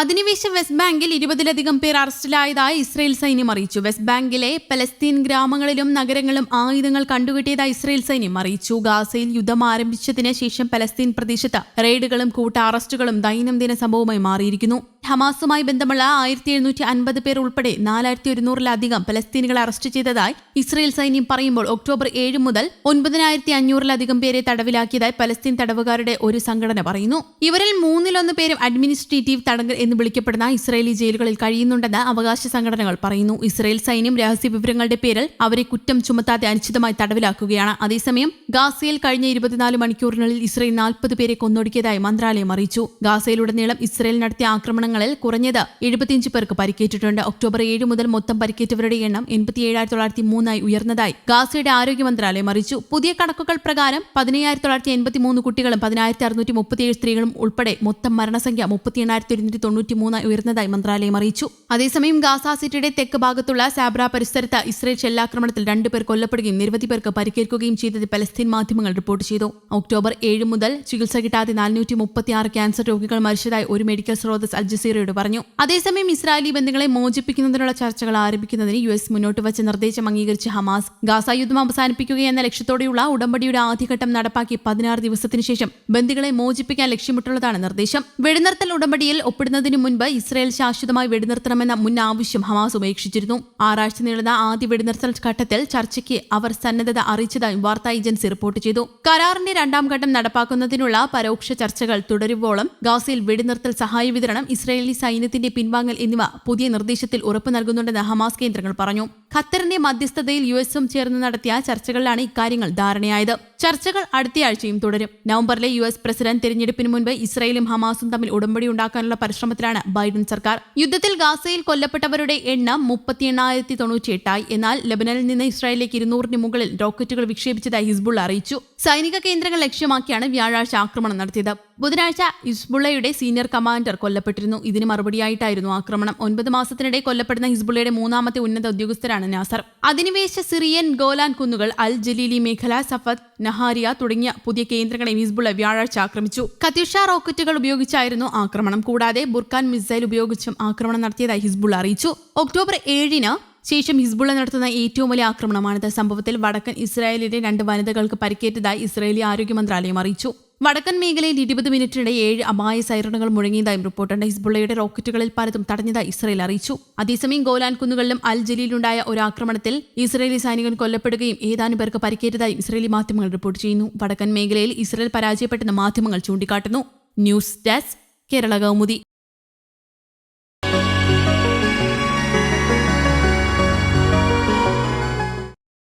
അധിനിവേശ വെസ്റ്റ് ബാങ്കിൽ ഇരുപതിലധികം പേർ അറസ്റ്റിലായതായി ഇസ്രയേൽ സൈന്യം അറിയിച്ചു. വെസ്റ്റ് ബാങ്കിലെ പലസ്തീൻ ഗ്രാമങ്ങളിലും നഗരങ്ങളും ആയുധങ്ങൾ കണ്ടുകിട്ടിയതായി ഇസ്രയേൽ സൈന്യം അറിയിച്ചു. ഗാസയിൽ യുദ്ധം ആരംഭിച്ചതിന് ശേഷം പലസ്തീൻ പ്രദേശത്ത് റെയ്ഡുകളും കൂട്ട അറസ്റ്റുകളും ദൈനംദിന സംഭവമായി മാറിയിരിക്കുന്നു. ഹമാസുമായി ബന്ധമുള്ള ആയിരത്തി എഴുന്നൂറ്റി അൻപത് പേർ ഉൾപ്പെടെ നാലായിരത്തി ഒരുന്നൂറിലധികം പലസ്തീനുകളെ അറസ്റ്റ് ചെയ്തതായി ഇസ്രയേൽ സൈന്യം പറയുമ്പോൾ ഒക്ടോബർ ഏഴ് മുതൽ ഒൻപതിനായിരത്തി അഞ്ഞൂറിലധികം പേരെ തടവിലാക്കിയതായി പലസ്തീൻ തടവുകാരുടെ ഒരു സംഘടന പറയുന്നു. ഇവരിൽ മൂന്നിലൊന്ന് പേരും അഡ്മിനിസ്ട്രേറ്റീവ് തടങ്കൽ എന്ന് വിളിക്കപ്പെടുന്ന ഇസ്രായേലി ജയിലുകളിൽ കഴിയുന്നുണ്ടെന്ന് അവകാശ സംഘടനകൾ പറയുന്നു. ഇസ്രായേൽ സൈന്യം രഹസ്യ വിവരങ്ങളുടെ പേരിൽ അവരെ കുറ്റം ചുമത്താതെ അനിശ്ചിതമായി തടവിലാക്കുകയാണ്. അതേസമയം ഗാസയിൽ കഴിഞ്ഞ ഇരുപത്തിനാല് മണിക്കൂറിനുള്ളിൽ ഇസ്രായേൽ നാൽപ്പത് പേരെ കൊന്നൊടുക്കിയതായി മന്ത്രാലയം അറിയിച്ചു. ഗാസയിലുടനീളം ഇസ്രായേൽ നടത്തിയ ആക്രമണങ്ങളിൽ കുറഞ്ഞത് എഴുപത്തിയഞ്ച് പേർക്ക് പരിക്കേറ്റിട്ടുണ്ട്. ഒക്ടോബർ ഏഴ് മുതൽ മൊത്തം പരിക്കേറ്റവരുടെ എണ്ണം എൺപത്തിയേഴായിരത്തി തൊള്ളായിരത്തി മൂന്നായി ഉയർന്നതായി ഗാസയുടെ ആരോഗ്യ മന്ത്രാലയം അറിയിച്ചു. പുതിയ കണക്കുകൾ പ്രകാരം പതിനയ്യായിരത്തി തൊള്ളായിരത്തി എൺപത്തി മൂന്ന് കുട്ടികളും പതിനായിരത്തി അറുന്നൂറ്റി മുപ്പത്തിയേഴ് സ്ത്രീകളും ഉൾപ്പെടെ മൊത്തം മരണസംഖ്യ മുപ്പത്തി എണ്ണായിരത്തി ഒരുന്നൂറ്റി തൊണ്ണൂറ്റി മൂന്നായി ഉയർന്നതായി മന്ത്രാലയം അറിയിച്ചു. അതേസമയം ഗാസ സിറ്റിയുടെ തെക്ക് ഭാഗത്തുള്ള സാബ്ര പരിസരത്ത് ഇസ്രയേൽ ഷെല്ലാക്രമണത്തിൽ രണ്ടുപേർ കൊല്ലപ്പെടുകയും നിരവധി പേർക്ക് പരിക്കേൽക്കുകയും ചെയ്തത് പലസ്തീൻ മാധ്യമങ്ങൾ റിപ്പോർട്ട് ചെയ്തു. ഒക്ടോബർ ഏഴ് മുതൽ ചികിത്സ കിട്ടാതെ നാനൂറ്റി മുപ്പത്തിയാറ് ക്യാൻസർ രോഗികൾ മരിച്ചതായി ഒരു മെഡിക്കൽ സ്രോതസ് അൽജസീറയോട് പറഞ്ഞു. അതേസമയം ഇസ്രായേലി ബന്ധങ്ങളെ മോചിപ്പിക്കുന്നതിനുള്ള ചർച്ചകൾ ആരംഭിക്കുന്നതിന് യു എസ് മുന്നോട്ട് വച്ച നിർദ്ദേശം അംഗീകരിച്ച ഹമാസ് ഗാസ യുദ്ധം അവസാനിപ്പിക്കുകയെന്ന ലക്ഷ്യത്തോടെയുള്ള ഉടമ്പടിയുടെ ആദ്യഘട്ടം നടപ്പാക്കി പതിനാറ് ദിവസത്തിനു ശേഷം ബന്ദികളെ മോചിപ്പിക്കാൻ ലക്ഷ്യമിട്ടുള്ളതാണ് നിർദ്ദേശം. വെടിനിർത്തൽ ഉടമ്പടിയിൽ ഒപ്പിടുന്നതിന് മുൻപ് ഇസ്രായേൽ ശാശ്വതമായി വെടിനിർത്തണമെന്ന മുൻ ആവശ്യം ഹമാസ് ഉപേക്ഷിച്ചിരുന്നു. ആറാഴ്ച നീളുന്ന ആദ്യ വെടിനിർത്തൽ ഘട്ടത്തിൽ ചർച്ചയ്ക്ക് അവർ സന്നദ്ധത അറിയിച്ചതായും വാർത്താ ഏജൻസി റിപ്പോർട്ട് ചെയ്തു. കരാറിന്റെ രണ്ടാം ഘട്ടം നടപ്പാക്കുന്നതിനുള്ള പരോക്ഷ ചർച്ചകൾ തുടരുമ്പോളും ഗാസയിൽ വെടിനിർത്തൽ സഹായ വിതരണം ഇസ്രായേലി സൈന്യത്തിന്റെ പിൻവാങ്ങൽ എന്നിവ പുതിയ നിർദ്ദേശത്തിൽ ഉറപ്പു നൽകുന്നുണ്ടെന്ന് ഹമാസ് കേന്ദ്രങ്ങൾ പറഞ്ഞു. ഖത്തറിന്റെ മധ്യസ്ഥതയിൽ യു എസും ചേർന്ന് നടത്തിയ ചർച്ചകളിലാണ് ഇക്കാര്യങ്ങൾ ധാരണയായത്. ചർച്ചകൾ അടുത്തയാഴ്ചയും തുടരും. നവംബറിലെ യു എസ് പ്രസിഡന്റ് തെരഞ്ഞെടുപ്പിന് മുൻപ് ഇസ്രയേലും ഹമാസും തമ്മിൽ ഉടമ്പടി ഉണ്ടാക്കാനുള്ള പരിശ്രമത്തിലാണ് ബൈഡൻ സർക്കാർ. യുദ്ധത്തിൽ ഗാസയിൽ കൊല്ലപ്പെട്ടവരുടെ എണ്ണം മുപ്പത്തി എണ്ണായിരത്തി തൊണ്ണൂറ്റിയെട്ടായി എന്നാൽ ലബനനിൽ നിന്ന് ഇസ്രായേലിലേക്ക് ഇരുന്നൂറിന് മുകളിൽ റോക്കറ്റുകൾ വിക്ഷേപിച്ചതായി ഹിസ്ബുൾ അറിയിച്ചു. സൈനിക കേന്ദ്രങ്ങൾ ലക്ഷ്യമാക്കിയാണ് വ്യാഴാഴ്ച ആക്രമണം നടത്തിയത്. ബുധനാഴ്ച ഹിസ്ബുള്ളയുടെ സീനിയർ കമാൻഡർ കൊല്ലപ്പെട്ടിരുന്നു. ഇതിന് മറുപടിയായിട്ടായിരുന്നു ആക്രമണം. ഒൻപത് മാസത്തിനിടെ കൊല്ലപ്പെടുന്ന ഹിസ്ബുള്ളയുടെ മൂന്നാമത്തെ ഉന്നത ഉദ്യോഗസ്ഥരാണ് നാസർ. അധിനിവേശ സിറിയൻ ഗോലാൻ കുന്നുകൾ അൽ ജലീലി മേഖല സഫദ് നഹാരിയ തുടങ്ങിയ പുതിയ കേന്ദ്രങ്ങളെ ഹിസ്ബുള്ള വ്യാഴാഴ്ച ആക്രമിച്ചു. കത്യുഷ റോക്കറ്റുകൾ ഉപയോഗിച്ചായിരുന്നു ആക്രമണം. കൂടാതെ ബുർഖാൻ മിസൈൽ ഉപയോഗിച്ചും ആക്രമണം നടത്തിയതായി ഹിസ്ബുള്ള അറിയിച്ചു. ഒക്ടോബർ ഏഴിന് ശേഷം ഹിസ്ബുള്ള നടത്തുന്ന ഏറ്റവും വലിയ ആക്രമണമാണിത്. സംഭവത്തിൽ വടക്കൻ ഇസ്രായേലിലെ രണ്ട് വനിതകൾക്ക് പരിക്കേറ്റതായി ഇസ്രായേലി ആരോഗ്യ മന്ത്രാലയം അറിയിച്ചു. വടക്കൻ മേഖലയിൽ ഇരുപത് മിനിറ്റിനിടെ ഏഴ് അപായ സൈറണുകൾ മുഴങ്ങിയതായും റിപ്പോർട്ടുണ്ട്. ഹിസ്ബുള്ളയുടെ റോക്കറ്റുകളിൽ പലതും തടഞ്ഞതായി ഇസ്രയേൽ അറിയിച്ചു. അതേസമയം ഗോലാൻ കുന്നുകളിലും അൽ ജലീലുണ്ടായ ഒരു ആക്രമണത്തിൽ ഇസ്രയേലി സൈനികൻ കൊല്ലപ്പെടുകയും ഏതാനും പേർക്ക് പരിക്കേറ്റതായും ഇസ്രയേലി മാധ്യമങ്ങൾ റിപ്പോർട്ട് ചെയ്യുന്നു. വടക്കൻ മേഖലയിൽ ഇസ്രയേൽ പരാജയപ്പെട്ടെന്ന് മാധ്യമങ്ങൾ ചൂണ്ടിക്കാട്ടുന്നു. News desk Kerala Kaumudi.